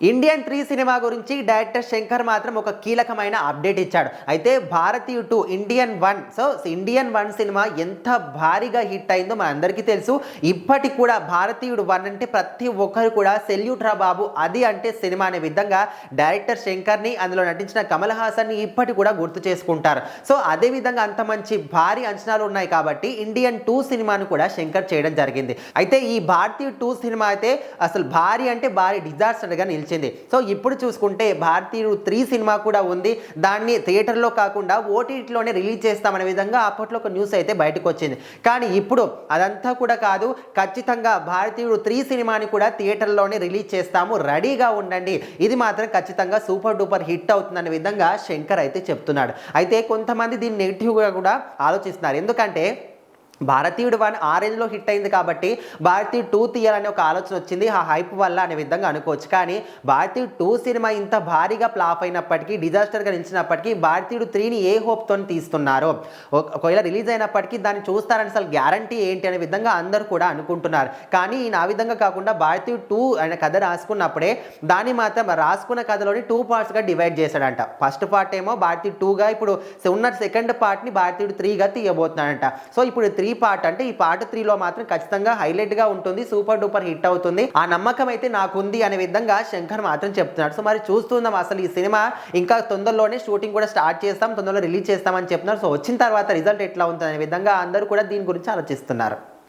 Indian three cinema గురించి director Shankar మాత్రం ఒక కీలకమైన అప్డేట్ ఇచ్చాడు. అయితే భారతీయు two Indian one so Indian one cinema ఎంత భారీగా హిట్ అయిందో మన అందరికీ తెలుసు. ఇప్పటికి కూడా భారతీయుడు వన్ అంటే ప్రతి ఒక్కరు కూడా సెల్యూట్ రా బాబు అది అంటే సినిమా అనే విధంగా డైరెక్టర్ శంకర్ని అందులో నటించిన కమల్ హాసన్ని ఇప్పటికి కూడా గుర్తు చేసుకుంటారు. సో అదే విధంగా అంత మంచి భారీ అంచనాలు ఉన్నాయి కాబట్టి ఇండియన్ టూ సినిమాను కూడా శంకర్ చేయడం జరిగింది. అయితే ఈ భారతీయ టూ సినిమా అయితే అసలు భారీ అంటే భారీ డిజాస్టర్గా నిలిచింది. సో ఇప్పుడు చూసుకుంటే భారతీయుడు త్రీ సినిమా కూడా ఉంది. దాన్ని థియేటర్లో కాకుండా ఓటీటీలోనే రిలీజ్ చేస్తామనే విధంగా అప్పట్లో ఒక న్యూస్ అయితే బయటకు వచ్చింది కానీ ఇప్పుడు అదంతా కూడా కాదు ఖచ్చితంగా భారతీయుడు త్రీ సినిమాని కూడా థియేటర్లోనే రిలీజ్ చేస్తాము. రెడీగా ఉండండి. ఇది మాత్రం ఖచ్చితంగా సూపర్ డూపర్ హిట్ అవుతుందనే విధంగా శంకర్ అయితే చెప్తున్నాడు. అయితే కొంతమంది దీన్ని నెగిటివ్గా కూడా ఆలోచిస్తున్నారు. ఎందుకంటే భారతీయుడు వన్ ఆ రేంజ్లో హిట్ అయింది కాబట్టి భారతీయుడు టూ తీయాలనే ఒక ఆలోచన వచ్చింది. ఆ హైప్ వల్ల అనే విధంగా అనుకోవచ్చు. కానీ భారతీయుడు టూ సినిమా ఇంత భారీగా ఫ్లాప్ అయినప్పటికీ డిజాస్టర్గా నిలిచినప్పటికీ భారతీయుడు త్రీని ఏ హోప్తో తీస్తున్నారు ఒకవేళ రిలీజ్ అయినప్పటికీ దాన్ని చూస్తారని అసలు గ్యారంటీ ఏంటి అనే విధంగా అందరూ కూడా అనుకుంటున్నారు. కానీ ఈయన ఆ విధంగా కాకుండా భారతీయుడు టూ అనే కథ రాసుకున్నప్పుడే దాన్ని మాత్రం రాసుకున్న కథలోని టూ పార్ట్స్గా డివైడ్ చేశాడంట. ఫస్ట్ పార్ట్ ఏమో భారతీయుడు టూగా ఇప్పుడు ఉన్న సెకండ్ పార్ట్ని భారతీయుడు త్రీగా తీయబోతున్నాడంట. సో ఇప్పుడు త్రీ పార్ట్ అంటే ఈ పార్ట్ త్రీలో మాత్రం ఖచ్చితంగా హైలైట్గా ఉంటుంది సూపర్ డూపర్ హిట్ అవుతుంది. ఆ నమ్మకం అయితే నాకుంది అనే విధంగా శంకర్ మాత్రం చెప్తున్నాడు. సో మరి చూస్తుందాం అసలు ఈ సినిమా. ఇంకా తొందరలోనే షూటింగ్ కూడా స్టార్ట్ చేస్తాం తొందరలో రిలీజ్ చేస్తామని చెప్తున్నారు. సో వచ్చిన తర్వాత రిజల్ట్ ఎట్లా ఉంటుంది అనే విధంగా అందరూ కూడా దీని గురించి ఆలోచిస్తున్నారు.